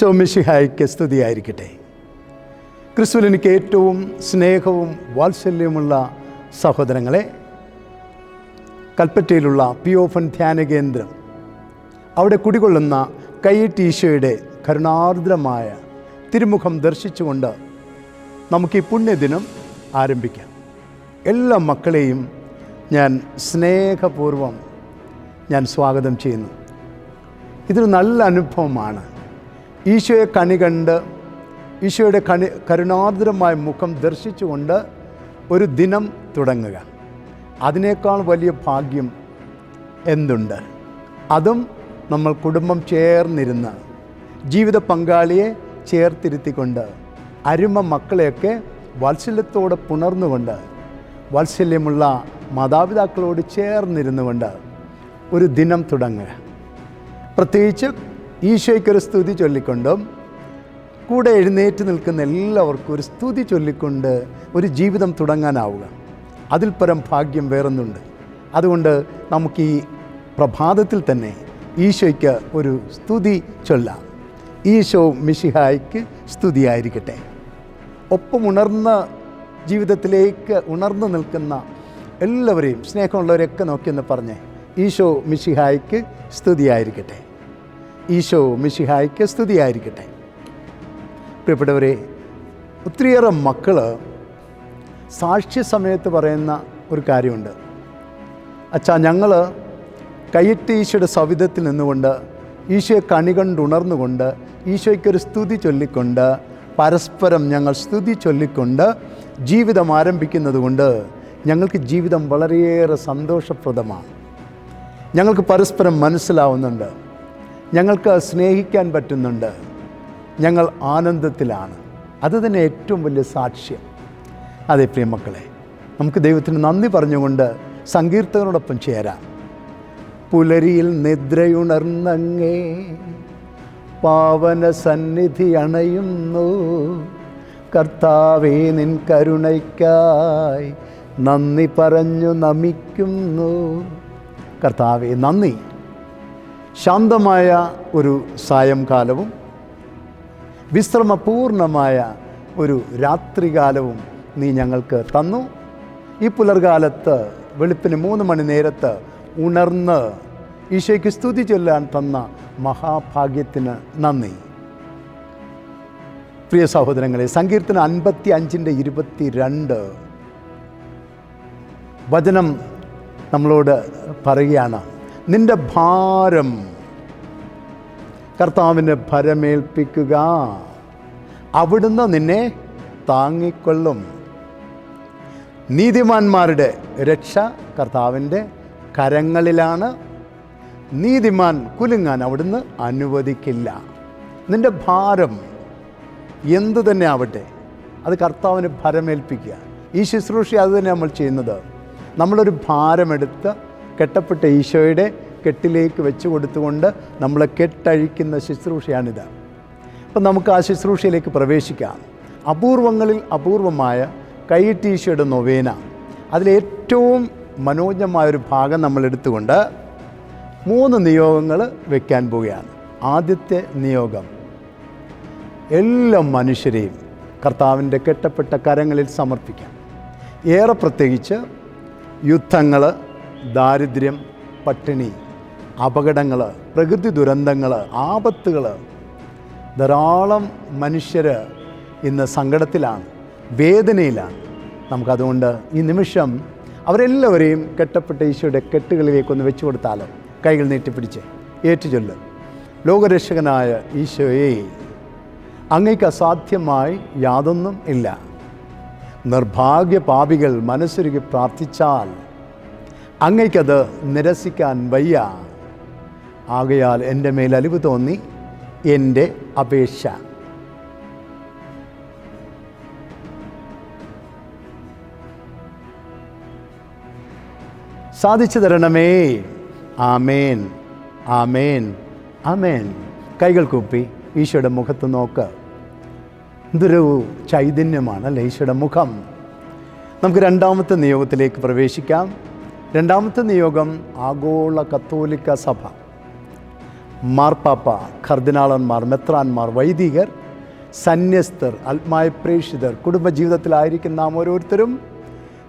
ഈശോ മിശിഹായ്ക്ക് സ്തുതിയായിരിക്കട്ടെ. ക്രിസ്തുവിൽ എനിക്ക് ഏറ്റവും സ്നേഹവും വാത്സല്യവുമുള്ള സഹോദരങ്ങളെ കൽപ്പറ്റയിലുള്ള പി ഓഫൻ ധ്യാന കേന്ദ്രം അവിടെ കുടികൊള്ളുന്ന കയ്യേറ്റ് ഈശോയുടെ കരുണാർദ്രമായ തിരുമുഖം ദർശിച്ചുകൊണ്ട് നമുക്ക് ഈ പുണ്യദിനം ആരംഭിക്കാം. എല്ലാ മക്കളെയും ഞാൻ സ്നേഹപൂർവം ഞാൻ സ്വാഗതം ചെയ്യുന്നു. ഇതൊരു നല്ല അനുഭവമാണ്. ഈശോയെ കണി കണ്ട് ഈശോയുടെ കണി കരുണാർദ്രമായ മുഖം ദർശിച്ചുകൊണ്ട് ഒരു ദിനം തുടങ്ങുക. അതിനേക്കാൾ വലിയ ഭാഗ്യം എന്തുണ്ട്? അതും നമ്മൾ കുടുംബം ചേർന്നിരുന്ന് ജീവിത പങ്കാളിയെ ചേർത്തിരുത്തിക്കൊണ്ട് അരുമ മക്കളെയൊക്കെ വാത്സല്യത്തോടെ പുണർന്നുകൊണ്ട് വാത്സല്യമുള്ള മാതാപിതാക്കളോട് ചേർന്നിരുന്നുകൊണ്ട് ഒരു ദിനം തുടങ്ങുക. പ്രത്യേകിച്ച് ഈശോയ്ക്കൊരു സ്തുതി ചൊല്ലിക്കൊണ്ടും കൂടെ എഴുന്നേറ്റ് നിൽക്കുന്ന എല്ലാവർക്കും ഒരു സ്തുതി ചൊല്ലിക്കൊണ്ട് ഒരു ജീവിതം തുടങ്ങാനാവുക. അതിൽ പരം ഭാഗ്യം വേറൊന്നുണ്ട്. അതുകൊണ്ട് നമുക്ക് ഈ പ്രഭാതത്തിൽ തന്നെ ഈശോയ്ക്ക് ഒരു സ്തുതി ചൊല്ലാം. ഈശോ മിഷിഹായ്ക്ക് സ്തുതിയായിരിക്കട്ടെ. ഒപ്പം ഉണർന്ന ജീവിതത്തിലേക്ക് ഉണർന്നു നിൽക്കുന്ന എല്ലാവരെയും സ്നേഹമുള്ളവരെയൊക്കെ നോക്കിയെന്ന് പറഞ്ഞേ. ഈശോ മിഷിഹായ്ക്ക് സ്തുതിയായിരിക്കട്ടെ. ഈശോ മിഷിഹായ്ക്ക് സ്തുതിയായിരിക്കട്ടെ. പ്രിയപ്പെട്ടവരെ ഒത്തിരിയേറെ മക്കൾ സാക്ഷ്യ സമയത്ത് പറയുന്ന ഒരു കാര്യമുണ്ട്. അച്ഛാ ഞങ്ങൾ കയ്യറ്റ് ഈശോയുടെ സവിധത്തിൽ നിന്നുകൊണ്ട് ഈശോയെ കണി കണ്ടുണർന്നുകൊണ്ട് ഈശോയ്ക്കൊരു സ്തുതി ചൊല്ലിക്കൊണ്ട് പരസ്പരം ഞങ്ങൾ സ്തുതി ചൊല്ലിക്കൊണ്ട് ജീവിതം ആരംഭിക്കുന്നത് കൊണ്ട് ഞങ്ങൾക്ക് ജീവിതം വളരെയേറെ സന്തോഷപ്രദമാണ്. ഞങ്ങൾക്ക് പരസ്പരം മനസ്സിലാവുന്നുണ്ട്. ഞങ്ങൾക്ക് സ്നേഹിക്കാൻ പറ്റുന്നുണ്ട്. ഞങ്ങൾ ആനന്ദത്തിലാണ്. അത് തന്നെ ഏറ്റവും വലിയ സാക്ഷ്യം. അതെ പ്രിയമക്കളെ നമുക്ക് ദൈവത്തിന് നന്ദി പറഞ്ഞുകൊണ്ട് സങ്കീർത്തകനോടൊപ്പം ചേരാം. പുലരിയിൽ നിദ്രയുണർന്നങ്ങേ പാവന സന്നിധി അണയുന്നു. കർത്താവേ നിൻ കരുണയ്ക്കായി നന്ദി പറഞ്ഞു നമിക്കുന്നു. കർത്താവേ നന്ദി. ശാന്തമായ ഒരു സായംകാലവും വിശ്രമപൂർണമായ ഒരു രാത്രികാലവും നീ ഞങ്ങൾക്ക് തന്നു. ഈ പുലർകാലത്ത് വെളുപ്പിന് മൂന്ന് മണി നേരത്ത് ഉണർന്ന് ഈശോയ്ക്ക് സ്തുതി ചൊല്ലാൻ തന്ന മഹാഭാഗ്യത്തിന് നന്ദി. പ്രിയ സഹോദരങ്ങളെ സങ്കീർത്തന അൻപത്തി അഞ്ചിന്റെ ഇരുപത്തി രണ്ട് വചനം നമ്മളോട് പറയുകയാണ്. നിന്റെ ഭാരം കർത്താവിന് ഭരമേൽപ്പിക്കുക. അവിടുന്ന് നിന്നെ താങ്ങിക്കൊള്ളും. നീതിമാന്മാരുടെ രക്ഷ കർത്താവിന്റെ കരങ്ങളിലാണ്. നീതിമാൻ കുലുങ്ങാൻ അവിടുന്ന് അനുവദിക്കില്ല. നിന്റെ ഭാരം എന്തു തന്നെ ആവട്ടെ അത് കർത്താവിന് ഭരമേൽപ്പിക്കുക. ഈ ശുശ്രൂഷ അത് തന്നെ നമ്മൾ ചെയ്യുന്നത്. നമ്മളൊരു ഭാരമെടുത്ത് കെട്ടപ്പെട്ട ഈശോയുടെ കെട്ടിലേക്ക് വെച്ച് കൊടുത്തുകൊണ്ട് നമ്മളെ കെട്ടഴിക്കുന്ന ശുശ്രൂഷയാണിത്. അപ്പം നമുക്ക് ആ ശുശ്രൂഷയിലേക്ക് പ്രവേശിക്കാം. അപൂർവങ്ങളിൽ അപൂർവമായ കൈയിട്ടീശയുടെ നൊവേന. അതിലേറ്റവും മനോജ്ഞമായൊരു ഭാഗം നമ്മൾ എടുത്തുകൊണ്ട് മൂന്ന് നിയോഗങ്ങൾ വെക്കാൻ പോവുകയാണ്. ആദ്യത്തെ നിയോഗം എല്ലാ മനുഷ്യരെയും കർത്താവിന്റെ കെട്ടപ്പെട്ട കരങ്ങളിൽ സമർപ്പിക്കാം. ഏറെ പ്രത്യേകിച്ച് യുദ്ധങ്ങൾ ദാരിദ്ര്യം പട്ടിണി അപകടങ്ങൾ പ്രകൃതി ദുരന്തങ്ങൾ ആപത്തുകൾ ധാരാളം മനുഷ്യർ ഇന്ന് സങ്കടത്തിലാണ് വേദനയിലാണ്. നമുക്കതുകൊണ്ട് ഈ നിമിഷം അവരെല്ലാവരെയും കെട്ടപ്പെട്ട ഈശോയുടെ കെട്ടുകളിലേക്കൊന്ന് വെച്ചു കൊടുത്താൽ കൈകൾ നീട്ടിപ്പിടിച്ച് ഏറ്റുചൊല്ല്. ലോകരക്ഷകനായ ഈശോയെ അങ്ങയ്ക്ക് അസാധ്യമായി യാതൊന്നും ഇല്ല. നിർഭാഗ്യ പാപികൾ മനസ്സൊരുക്കി പ്രാർത്ഥിച്ചാൽ അങ്ങയ്ക്കത് നിരസിക്കാൻ വയ്യ. ആകയാൽ എന്റെ മേൽ അലിവ് തോന്നി എന്റെ അപേക്ഷ. സാധിച്ചു തരണമേ. ആമേൻ. ആമേൻ. ആമേൻ. കൈകൾ കൂപ്പി ഈശോയുടെ മുഖത്ത് നോക്ക്. എന്തൊരു ചൈതന്യമാണ് അല്ലേ? ഈശോയുടെ മുഖം. നമുക്ക് രണ്ടാമത്തെ നിയോഗത്തിലേക്ക് പ്രവേശിക്കാം. രണ്ടാമത്തെ നിയോഗം ആഗോള കത്തോലിക്ക സഭ. മാർപ്പാപ്പ കർദിനാളന്മാർ മെത്രാന്മാർ വൈദികർ സന്യസ്തർ ആത്മായ പ്രേക്ഷിതർ കുടുംബജീവിതത്തിലായിരിക്കുന്ന നാം ഓരോരുത്തരും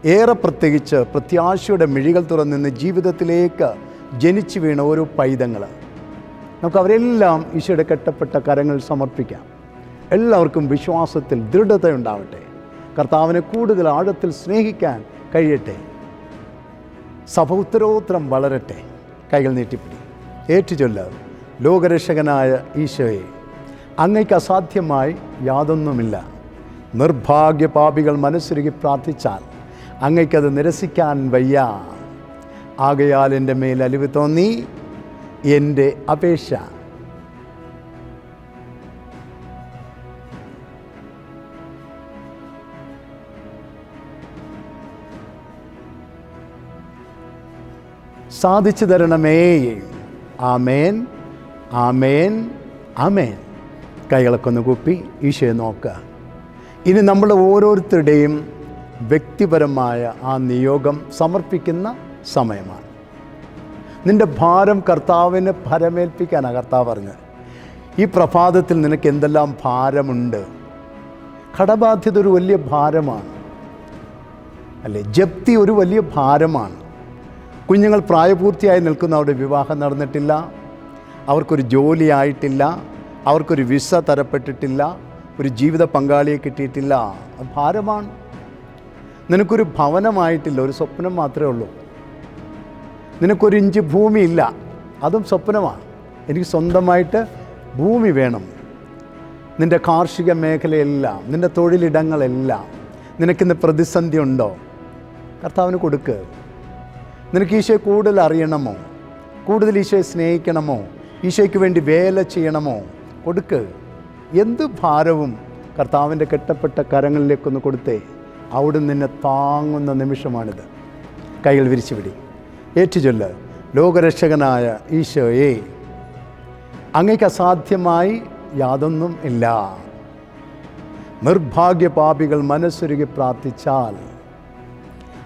ഏറെ പ്രത്യേകിച്ച് പ്രത്യാശയുടെ മിഴികൾ തുറന്നിന്ന് ജീവിതത്തിലേക്ക് ജനിച്ചു വീണ ഓരോ പൈതങ്ങൾ നമുക്ക് അവരെല്ലാം ഈശോയുടെ കെട്ടപ്പെട്ട കരങ്ങൾ സമർപ്പിക്കാം. എല്ലാവർക്കും വിശ്വാസത്തിൽ ദൃഢതയുണ്ടാവട്ടെ. കർത്താവിനെ കൂടുതൽ ആഴത്തിൽ സ്നേഹിക്കാൻ കഴിയട്ടെ. സഭ ഉത്തരോത്തരം വളരട്ടെ. കൈകൾ നീട്ടിപ്പിടി. ഏറ്റുചൊല്ല ലോകരക്ഷകനായ ഈശോയെ. അങ്ങയ്ക്ക് അസാധ്യമായി യാതൊന്നുമില്ല. നിർഭാഗ്യ പാപികൾ മനസ്സുരുകി പ്രാർത്ഥിച്ചാൽ അങ്ങയ്ക്കത് നിരസിക്കാൻ വയ്യ. ആകയാൽ എന്റെ മേൽ അലിവ് തോന്നി. എന്റെ അപേക്ഷ സാധിച്ചു തരണമേ. ആമേൻ. ആമേൻ. ആമേൻ. കൈകളൊക്കെ കുപ്പി ഈശോയെ നോക്കുക ഇനി നമ്മൾ ഓരോരുത്തരുടെയും വ്യക്തിപരമായ ആ നിയോഗം സമർപ്പിക്കുന്ന സമയമാണ്. നിന്റെ ഭാരം കർത്താവിന് ഭരമേൽപ്പിക്കാനാണ് കർത്താവ് പറഞ്ഞത്. ഈ പ്രഭാതത്തിൽ നിനക്ക് എന്തെല്ലാം ഭാരമുണ്ട്? കടബാധ്യത ഒരു വലിയ ഭാരമാണ്. അല്ലേ ജപ്തി ഒരു വലിയ ഭാരമാണ്. കുഞ്ഞുങ്ങൾ പ്രായപൂർത്തിയായി നിൽക്കുന്ന അവരുടെ വിവാഹം നടന്നിട്ടില്ല. അവർക്കൊരു ജോലിയായിട്ടില്ല. അവർക്കൊരു വിസ തരപ്പെട്ടിട്ടില്ല. ഒരു ജീവിത പങ്കാളിയെ കിട്ടിയിട്ടില്ല. ഭാരമാണ്. നിനക്കൊരു ഭവനമായിട്ടില്ല. ഒരു സ്വപ്നം മാത്രമേ ഉള്ളൂ. നിനക്കൊരു ഇഞ്ച് ഭൂമിയില്ല. അതും സ്വപ്നമാണ്. എനിക്ക് സ്വന്തമായിട്ട് ഭൂമി വേണം. നിന്റെ കാർഷിക മേഖലയെല്ലാം നിന്റെ തൊഴിലിടങ്ങളെല്ലാം നിനക്കിന്ന് പ്രതിസന്ധി ഉണ്ടോ കർത്താവിന് കൊടുക്ക്. നിനക്ക് ഈശോയെ കൂടുതൽ അറിയണമോ? കൂടുതൽ ഈശോയെ സ്നേഹിക്കണമോ? ഈശോയ്ക്ക് വേണ്ടി വേല ചെയ്യണമോ? കൊടുക്ക്. എന്ത് ഭാരവും കർത്താവിന്റെ കെട്ടപ്പെട്ട കരങ്ങളിലേക്കൊന്ന് കൊടുത്തേ. അവിടെ നിന്നെ താങ്ങുന്ന നിമിഷമാണിത്. കൈകൾ വിരിച്ചു പിടി ഏറ്റുചൊല്ല്. ലോകരക്ഷകനായ ഈശോയെ അങ്ങയ്ക്ക് അസാധ്യമായി യാതൊന്നും ഇല്ല. നിർഭാഗ്യപാപികൾ മനസ്സൊരുകി പ്രാർത്ഥിച്ചാൽ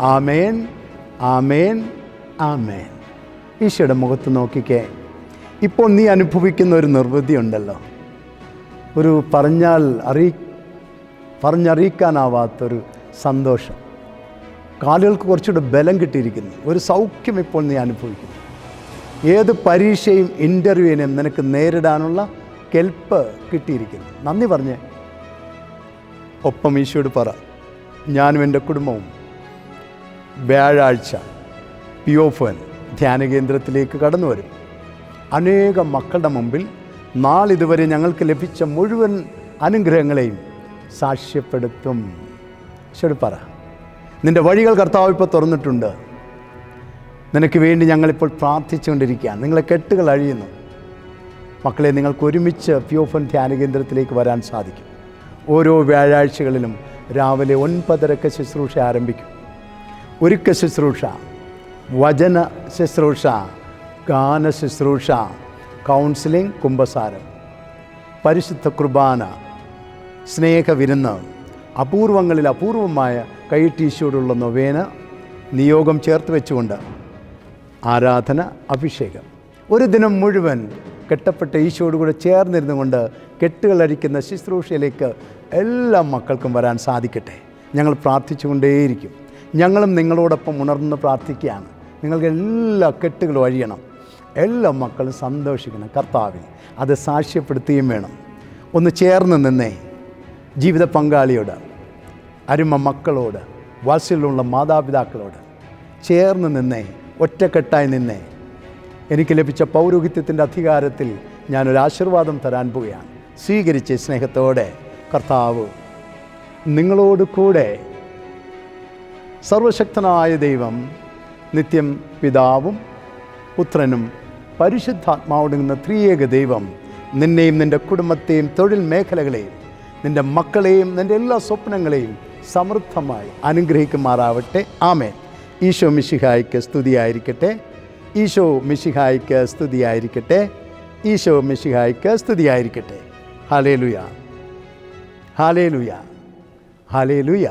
ആമേൻ ആമേൻ ആമേൻ. ഈശോയുടെ മുഖത്ത് നോക്കിക്കേ. ഇപ്പോൾ നീ അനുഭവിക്കുന്ന ഒരു നിർവൃതി ഉണ്ടല്ലോ. ഒരു പറഞ്ഞാൽ അറിയി പറഞ്ഞറിയിക്കാനാവാത്തൊരു സന്തോഷം. കാലുകൾക്ക് കുറച്ചുകൂടെ ബലം കിട്ടിയിരിക്കുന്നു. ഒരു സൗഖ്യം ഇപ്പോൾ നീ അനുഭവിക്കുന്നു. ഏത് പരീക്ഷയും ഇന്റർവ്യൂവിനെയും നിനക്ക് നേരിടാനുള്ള കെൽപ്പ് കിട്ടിയിരിക്കുന്നു. നന്ദി പറഞ്ഞേ. ഒപ്പം ഈശോയോട് പറ. ഞാനും എന്റെ കുടുംബവും വ്യാഴാഴ്ച പിയോഫൻ ധ്യാന കേന്ദ്രത്തിലേക്ക് കടന്നു വരും. അനേകം മക്കളുടെ മുമ്പിൽ നാളിതുവരെ ഞങ്ങൾക്ക് ലഭിച്ച മുഴുവൻ അനുഗ്രഹങ്ങളെയും സാക്ഷ്യപ്പെടുത്തും. ശരി പറ. നിന്റെ വഴികൾ കർത്താവ് ഇപ്പോൾ തുറന്നിട്ടുണ്ട്. നിനക്ക് വേണ്ടി ഞങ്ങളിപ്പോൾ പ്രാർത്ഥിച്ചുകൊണ്ടിരിക്കുകയാണ്. നിങ്ങളെ കെട്ടുകൾ അഴിയുന്നു. മക്കളെ നിങ്ങൾക്ക് ഒരുമിച്ച് പിയോഫൻ ധ്യാന കേന്ദ്രത്തിലേക്ക് വരാൻ സാധിക്കും. ഓരോ വ്യാഴാഴ്ചകളിലും രാവിലെ ഒൻപതരക്ക് ശുശ്രൂഷ ആരംഭിക്കും. ഒരുക്ക ശുശ്രൂഷ വചന ശുശ്രൂഷ ഗാന ശുശ്രൂഷ കൗൺസിലിംഗ് കുംഭസാരം പരിശുദ്ധ കുർബാന സ്നേഹവിരുന്ന് അപൂർവങ്ങളിൽ അപൂർവമായ കൈട്ടീശോടുള്ള നൊവേന നിയോഗം ചേർത്ത് വെച്ചുകൊണ്ട് ആരാധന അഭിഷേകം. ഒരു ദിനം മുഴുവൻ കെട്ടപ്പെട്ട ഈശോടുകൂടെ ചേർന്നിരുന്നു കൊണ്ട് കെട്ടുകളരിക്കുന്ന ശുശ്രൂഷയിലേക്ക് എല്ലാ മക്കൾക്കും വരാൻ സാധിക്കട്ടെ. ഞങ്ങൾ പ്രാർത്ഥിച്ചുകൊണ്ടേയിരിക്കും. ഞങ്ങളും നിങ്ങളോടൊപ്പം ഉണർന്ന് പ്രാർത്ഥിക്കുകയാണ്. നിങ്ങൾക്ക് എല്ലാ കെട്ടുകളും അഴിയണം. എല്ലാ മക്കളും സന്തോഷിക്കണം കർത്താവിൽ അത് സാക്ഷ്യപ്പെടുത്തുകയും വേണം. ഒന്ന് ചേർന്ന് നിന്നേ. ജീവിത പങ്കാളിയോട് അരുമ മക്കളോട് വാത്സല്യമുള്ള മാതാപിതാക്കളോട് ചേർന്ന് നിന്നേ. ഒറ്റക്കെട്ടായി നിന്നേ. എനിക്ക് ലഭിച്ച പൗരോഹിത്യത്തിന്റെ അധികാരത്തിൽ ഞാനൊരു ആശീർവാദം തരാൻ പോവുകയാണ്. സ്വീകരിച്ച് സ്നേഹത്തോടെ കർത്താവ് നിങ്ങളോട് കൂടെ സർവശക്തനായ ദൈവം നിത്യം പിതാവും പുത്രനും പരിശുദ്ധാത്മാവോടുങ്ങുന്ന ത്രിയേക ദൈവം നിന്നെയും നിന്റെ കുടുംബത്തെയും തൊഴിൽ മേഖലകളെയും നിന്റെ മക്കളെയും നിന്റെ എല്ലാ സ്വപ്നങ്ങളെയും സമൃദ്ധമായി അനുഗ്രഹിക്കുമാറാവട്ടെ. ആമേൻ. ഈശോ മിശിഹായ്ക്ക് സ്തുതിയായിരിക്കട്ടെ. ഈശോ മിശിഹായ്ക്ക് സ്തുതിയായിരിക്കട്ടെ. ഈശോ മിശിഹായ്ക്ക് സ്തുതിയായിരിക്കട്ടെ. ഹാലേ ലുയ ഹാലേ ലുയ ഹാലേ ലുയ